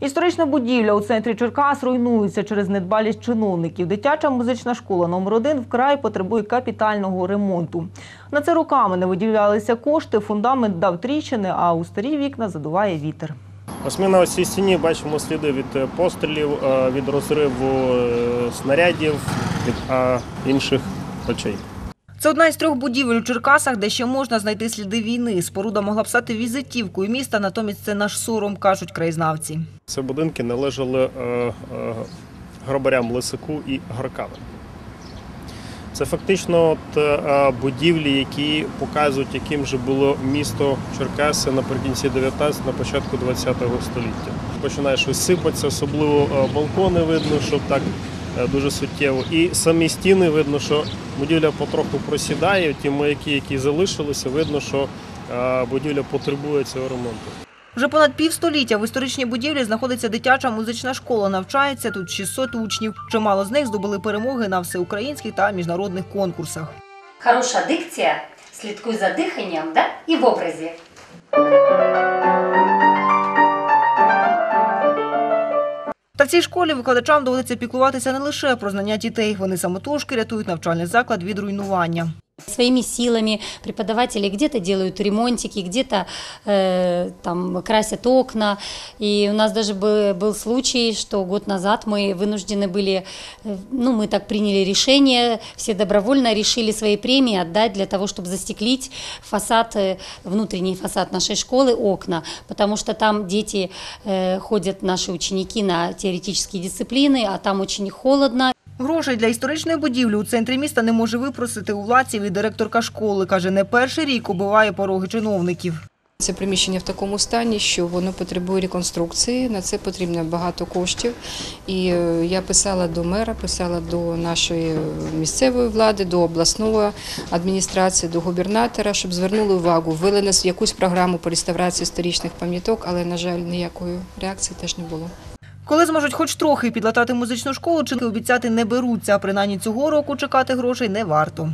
Історична будівля у центрі Черкас руйнується через недбалість чиновників. Дитяча музична школа номер 1 вкрай потребує капітального ремонту. На це роками не виділялися кошти, фундамент дав тріщини, а у старі вікна задуває вітер. Ось ми на цій стіні бачимо сліди від е, пострілів, е, від розриву е, снарядів, від інших речей. Це одна із трьох будівель у Черкасах, де ще можна знайти сліди війни. Споруда могла б стати візитівкою міста, натомість це наш сором, кажуть краєзнавці. Ці будинки належали е, е, Лисику і Горкаве. Це фактично е, будівлі, які показують, яким же було місто Черкаси наприкінці 19 на початку 20 століття. Починає щось сипатися, особливо балкони видно, що так дуже суттєво. І самі стіни видно, що будівля потроху просідає. Ті маяки, які залишилися, видно, що е, будівля потребує цього ремонту. Вже понад півстоліття в історичній будівлі знаходиться дитяча музична школа. Навчається тут 600 учнів. Чимало з них здобули перемоги на всеукраїнських та міжнародних конкурсах. Хороша дикція, слідкуй за диханням да? і в образі. Та в цій школі викладачам доводиться піклуватися не лише про знання дітей. Вони самотужки рятують навчальний заклад від руйнування. Своими силами преподаватели где-то делают ремонтики, где-то э, там красят окна. И у нас даже бы- был случай, что год назад мы вынуждены были, э, ну мы так приняли решение, все добровольно решили свои премии отдать для того, чтобы застеклить фасад, э, внутренний фасад нашей школы, окна, потому что там дети э, ходят, наши ученики, на теоретические дисциплины, а там очень холодно, Грошей для історичної будівлі у центрі міста не може випросити у владців і директорка школи. Каже, не перший рік убиває пороги чиновників. Це приміщення в такому стані, що воно потребує реконструкції. На це потрібно багато коштів. І е, я писала до мера, писала до нашої місцевої влади, до обласної адміністрації, до губернатора, щоб звернули увагу, ввели нас в якусь програму по реставрації історичних пам'яток, але, на жаль, ніякої реакції теж не було. Коли зможуть хоч трохи підлатати музичну школу, чинки обіцяти не беруться. Принаймні цього року чекати грошей не варто.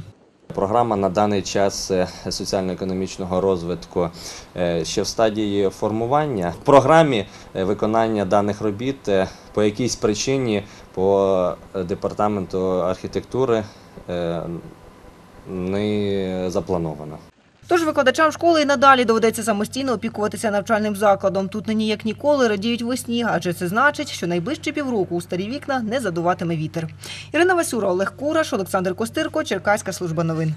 Програма на даний час е, соціально-економічного розвитку е, ще в стадії формування. В програмі е, виконання даних робіт по якійсь причині по департаменту архітектури не заплановано. Тож викладачам школи і надалі доведеться самостійно опікуватися навчальним закладом. Тут нині як ніколи радіють весні, адже це значить, що найближчі півроку у старі вікна не задуватиме вітер. Ірина Васюра, Олег Кураш, Олександр Костирко, Черкаська служба новин.